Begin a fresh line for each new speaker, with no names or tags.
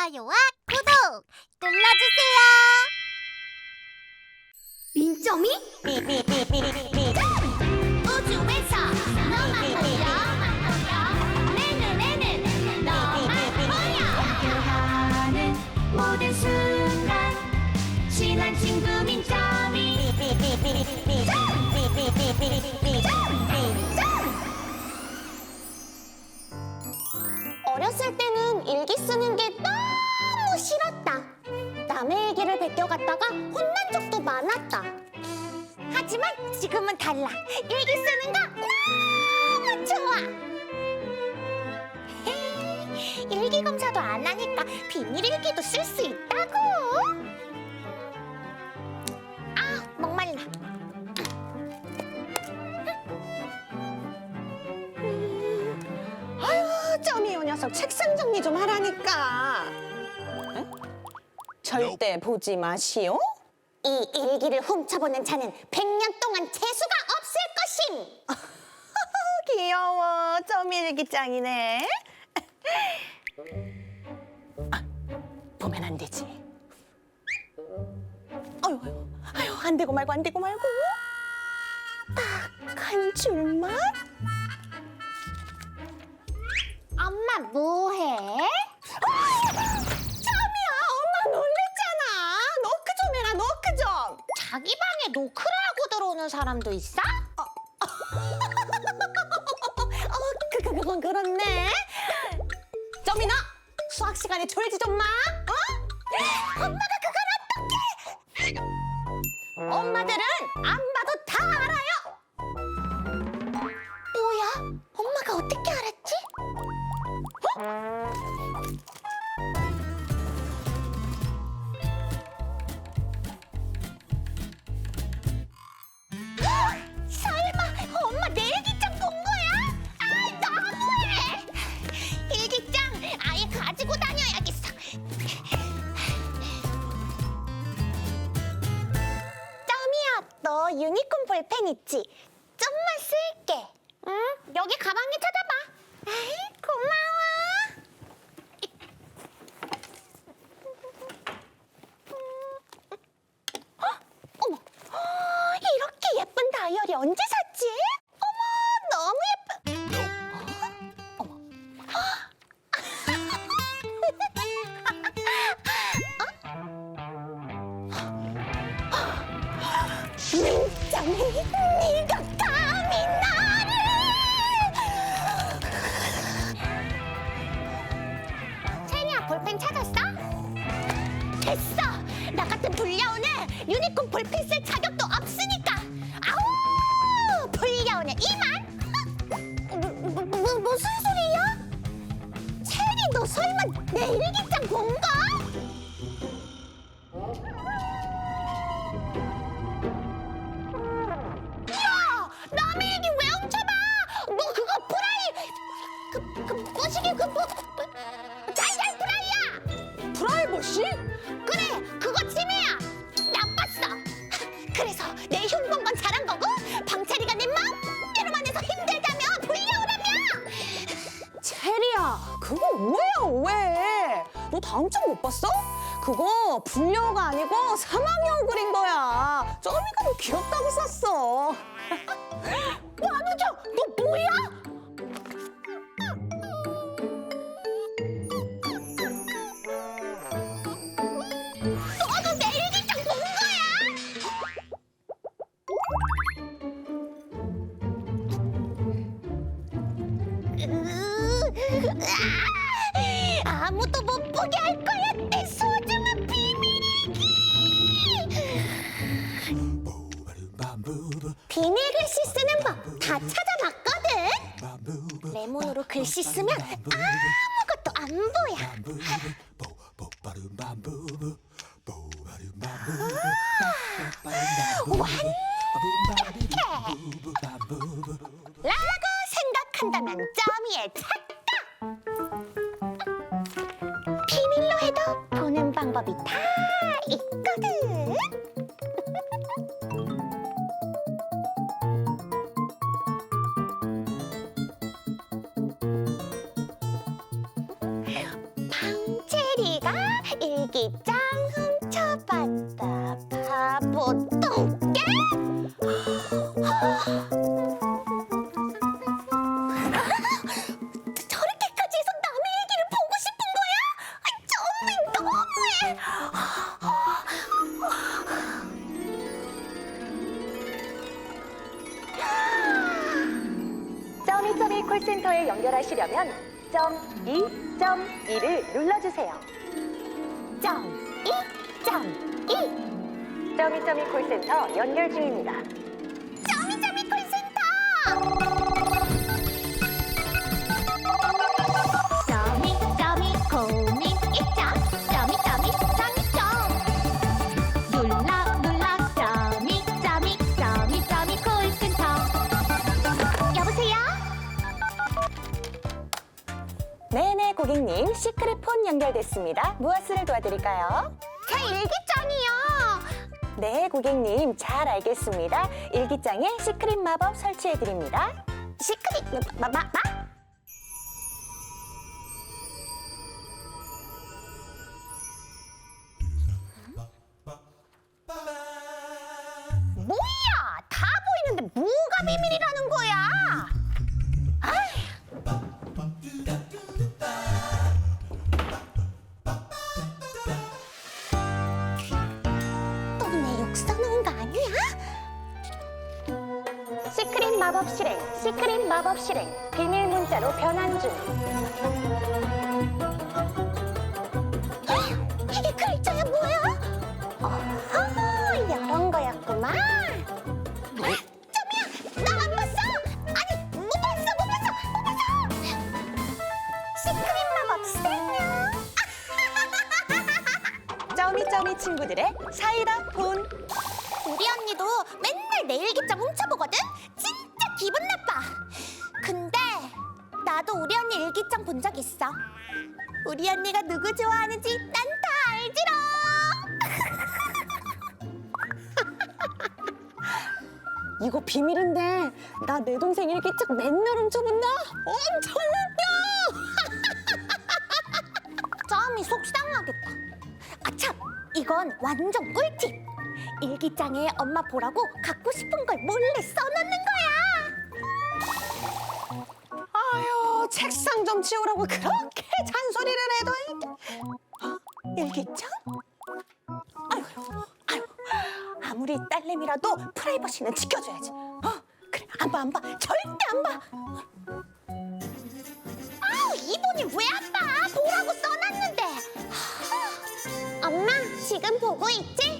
좋아요와 구독 눌러주세요. 민점이? 우주에서 너만 보여. 내 눈에는 너만 보여.
함께하는 모든 순간. 친한 친구 민점이.
어렸을 때는 일기 쓰는 게 베껴갔다가 혼난 적도 많았다. 하지만 지금은 달라. 일기 쓰는 거 너무 좋아. 일기 검사도 안 하니까 비밀 일기도 쓸 수 있다고. 아, 목말라.
아유, 점이 이 녀석 책상 정리 좀 하라니까. 응? 절대 보지 마시오.
이 일기를 훔쳐보는 자는 100년 동안 재수가 없을 것임.
귀여워, 점이 일기장이네. 아, 보면 안 되지. 아유, 아유, 아유, 안 되고 말고 안 되고 말고. 딱 한 줄만.
엄마 뭐해? 노크를 하고 들어오는 사람도 있어?
어, 그, 그, 그건 그렇네. 점이나 수학 시간에 졸지 좀 마. 어? 엄마가 그걸 어떻게? 엄마들은
너 유니콘 볼펜 있지? 좀만 쓸게. 응? 여기 가방에 찾아봐. 아이, 고마워. 헉, 어머, 어, 이렇게 예쁜 다이어리 언제 샀지? 어 민정이 네가 감히 나를 체리야 볼펜 찾았어? 됐어 나 같은 불려오는 유니콘 볼펜 쓸 자격도 없으니까 아우 불려오는 이만 뭐, 뭐, 뭐, 무슨 소리야? 체리 너 설마 내일 야! 남의 얘기 왜 훔쳐봐! 너 그거 프라이... 그, 그 뭐시기 그 뭐... 달걀 프라이야!
프라이버시?
그래! 그거 침해야! 나빴어! 그래서 내 흉본 건 잘한 거고 방찰이가 내 마음대로만 해서 힘들다며 불려오라며!
체리야, 그거 오해야 오해. 너 다음 장 못 봤어? 그거 불려가 아니고 사망여우 그린 거야. 점이가 너 귀엽다고 썼어.
다 찾아봤거든. 레몬으로 글씨 쓰면 아무것도 안 보여. 라고 생각한다면 점이에 찾 일기장 훔쳐봤다 바보 똥개 저렇게까지 해서 남의 얘기를 보고 싶은 거야? 아, 정말 너무해
점이점이 콜센터에 연결하시려면 점 2, 점 2를 눌러주세요.
점, 이, 점, 이.
점이 점이 콜센터 연결 중입니다.
점이점이 콜센터! 점이 점이 고민 있죠? 점이 점이 점이 점. 눌러 눌러 점이 점이 점이 점이 콜센터. 여보세요?
네네 고객님. 시크릿 폰 연결됐습니다. 무엇을 도와드릴까요?
제 일기장이요
네 고객님 잘 알겠습니다. 일기장에 시크릿 마법 설치해 드립니다.
시크릿 마, 마, 마? 뭐야 다 보이는데 뭐가 비밀이라는 거야
시크릿 마법 실행, 시크릿 마법 실행, 비밀 문자로 변환 중.
이게 글자야 뭐야? 어허, 이런 거였구만. 아, 점이야, 나 안 봤어. 아니, 못 봤어, 못 봤어, 못 봤어. 시크릿 마법 실력.
점이점이 친구들의 사이다 폰.
우리 언니도 맨날 내 일기장 훔쳐보거든. 일기장 본 적 있어. 우리 언니가 누구 좋아하는지 난 다 알지롱.
이거 비밀인데 나 내 동생 일기장 맨날 훔쳐본다. 엄청 웃겨.
점이 속상하겠다. 아참, 이건 완전 꿀팁. 일기장에 엄마 보라고 갖고 싶은 걸 몰래 써놓는 거야.
좀 치우라고 그렇게 잔소리를 해도 이게 어? 일기장? 아유 아유 아무리 딸내미라도 프라이버시는 지켜줘야지 어 그래 안 봐 안 봐 절대 안 봐
아우, 이분이 왜 안 봐? 보라고 써놨는데. 엄마, 지금 보고 있지?